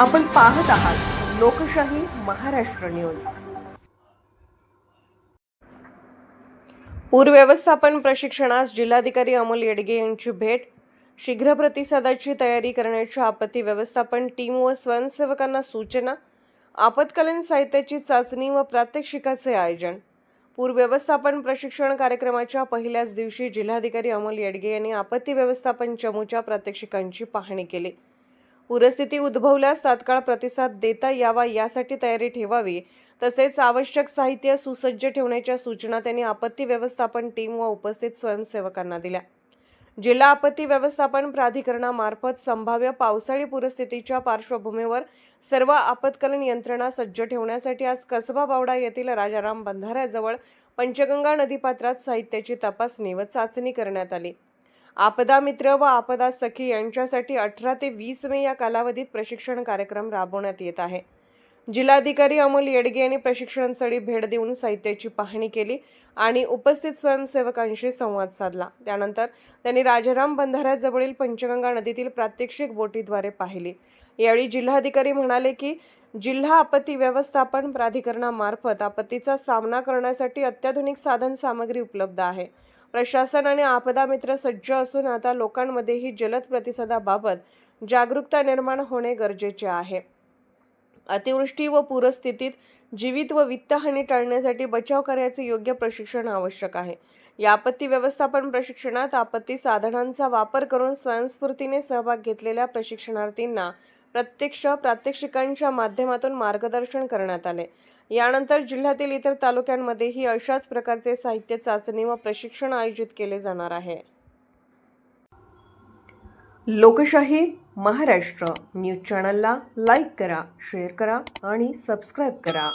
आपण पाहत आहात लोकशाही महाराष्ट्र न्यूज. पूर व्यवस्थापन प्रशिक्षणास जिल्हाधिकारी अमोल येडगे यांची भेट. शीघ्र प्रतिसादाची तयारी करण्याची आपत्ती व्यवस्थापन टीम व स्वयंसेवकांना सूचना. आपत्कालीन साहित्याची चाचणी व प्रात्यक्षिकाचे आयोजन. पूर व्यवस्थापन प्रशिक्षण कार्यक्रमाच्या पहिल्याच दिवशी जिल्हाधिकारी अमोल येडगे यांनी आपत्ती व्यवस्थापन चमूच्या प्रात्यक्षिकांची पाहणी केली. पूरस्थिती उद्भवल्यास तात्काळ प्रतिसाद देता यावा यासाठी तयारी ठेवावी. तसेच आवश्यक साहित्य सुसज्ज ठेवण्याच्या सूचना त्यांनी आपत्ती व्यवस्थापन टीम व उपस्थित स्वयंसेवकांना दिल्या. जिल्हा आपत्ती व्यवस्थापन प्राधिकरणामार्फत संभाव्य पावसाळी पूरस्थितीच्या पार्श्वभूमीवर सर्व आपत्कालीन यंत्रणा सज्ज ठेवण्यासाठी आज कसबा बावडा येथील राजाराम बंधाऱ्याजवळ पंचगंगा नदीपात्रात साहित्याची तपासणी व चाचणी करण्यात आली. आपदा मित्र व आपदा सखी यांच्यासाठी अठरा ते वीस मे या कालावधीत प्रशिक्षण कार्यक्रम राबवण्यात येत आहे. जिल्हाधिकारी अमोल येडगे यांनी प्रशिक्षण स्थळी भेट देऊन साहित्याची पाहणी केली आणि उपस्थित स्वयंसेवकांशी संवाद साधला. त्यानंतर त्यांनी राजाराम बंधाऱ्याजवळील पंचगंगा नदीतील प्रात्यक्षिक बोटीद्वारे पाहिली. यावेळी जिल्हाधिकारी म्हणाले की जिल्हा आपत्ती व्यवस्थापन प्राधिकरणामार्फत आपत्तीचा सामना करण्यासाठी अत्याधुनिक साधन सामग्री उपलब्ध आहे. प्रशासन आणि आपदा मित्र सज्ज असून आता लोकांमध्येही जलद प्रतिसादाबाबत जागरूकता निर्माण होणे गरजेचे आहे. अतिवृष्टी व पूरस्थितीत जीवित व वित्तहानी टाळण्यासाठी बचाव कार्याचे योग्य प्रशिक्षण आवश्यक आहे. या आपत्ती व्यवस्थापन प्रशिक्षणात आपत्ती साधनांचा वापर करून स्वयंस्फूर्तीने सहभाग घेतलेल्या प्रशिक्षणार्थींना प्रत्यक्ष प्रात्यक्षिकांच्या माध्यमातून मार्गदर्शन करण्यात आले. यानंतर जिल्ह्यातील इतर तालुक्यांमध्येही अशाच प्रकारचे साहित्य चाचणी व प्रशिक्षण आयोजित केले जाणार आहे. लोकशाही महाराष्ट्र न्यूज चॅनलला लाईक करा शेअर करा आणि सबस्क्राईब करा.